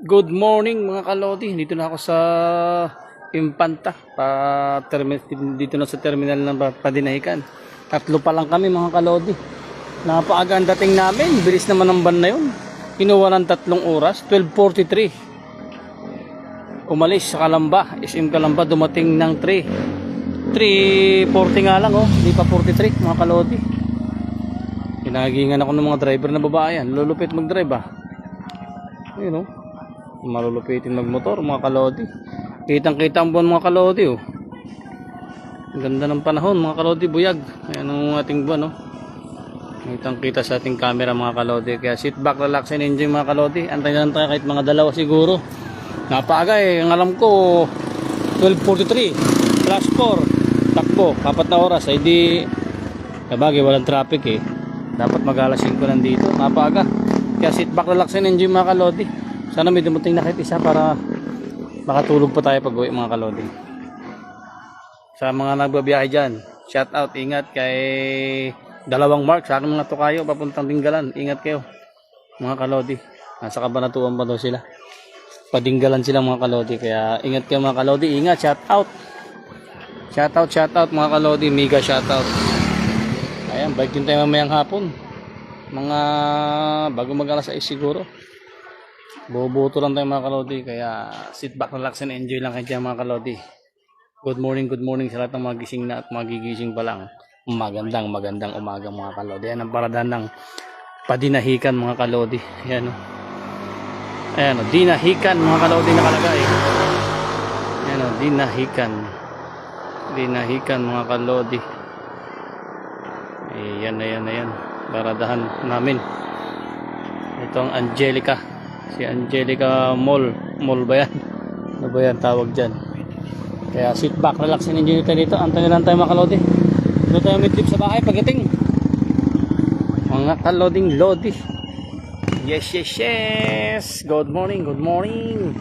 Good morning mga kalodi. Dito na ako sa Impanta. Pa dito na sa terminal ng Pa- Padinahikan. Tatlo pa lang kami mga kalodi. Napaaga ang dating namin. Bilis naman ng van na yun. Kinuha ng tatlong oras. 12.43. Umalis sa Kalamba. SM Kalamba dumating ng 3. 3.40 nga lang oh. Hindi pa 43 mga kalodi. Hinagingan ako ng mga driver na babae yan. Lulupit mag-drive ah. Ayun oh. Malulupitin magmotor mga kalodi. Kitang kita ang buwan mga kalodi oh. Ganda ng panahon mga kalodi buyag. Ayan ang ating buwan oh. Kitang kita sa ating camera mga kalodi. Kaya sit back, relax and enjoy mga kalodi. Antay na lang tayo kahit mga dalawa siguro. Napaaga eh. Ang alam ko 12.43 plus 4 takbo. Kapat na oras. Ay di Kabagay walang traffic eh. Dapat mag-alas 5 nandito. Napaaga. Kaya sit back, relax and enjoy mga kalodi. Sana may dumating na kahit isa para makatulog pa tayo pag uwi mga kalodi. Sa mga nagbabiyahe dyan, shout out, ingat kay dalawang mark sa aking mga tukayo papuntang Dinggalan. Ingat kayo mga kalodi. Nasa kabanatuan pa daw sila. Padinggalan sila mga kalodi. Kaya ingat kayo mga kalodi. Ingat, shout out. Shout out, shout out mga kalodi. Mega shout out. Ayan, bike din tayo mamayang hapon. Mga bago mag alas 6 siguro. Boboto lang tayo mga kalodi. Kaya sit back, relax and enjoy lang kayo mga kalodi. Good morning, good morning sa lahat ng mga gising na at mga gigising pa lang. Magandang, magandang umaga mga kalodi. Yan ang paradan ng padinahikan mga kalodi. Ayan o. Ayan o, dinahikan mga kalodi nakalagay. Ayan o, dinahikan. Dinahikan mga kalodi. Ayan, ayan, ayan. Baradahan namin. Ito ang Angelica. Si Angelica Mall. Mall ba yan? Ano ba yan tawag dyan? Kaya sit back, relax and enjoy tayo dito. Antay lang tayo mga kalodi. Dito tayo midlip sa bahay pagdating. Mga kaloding lodi. Yes, yes, yes. Good morning, good morning.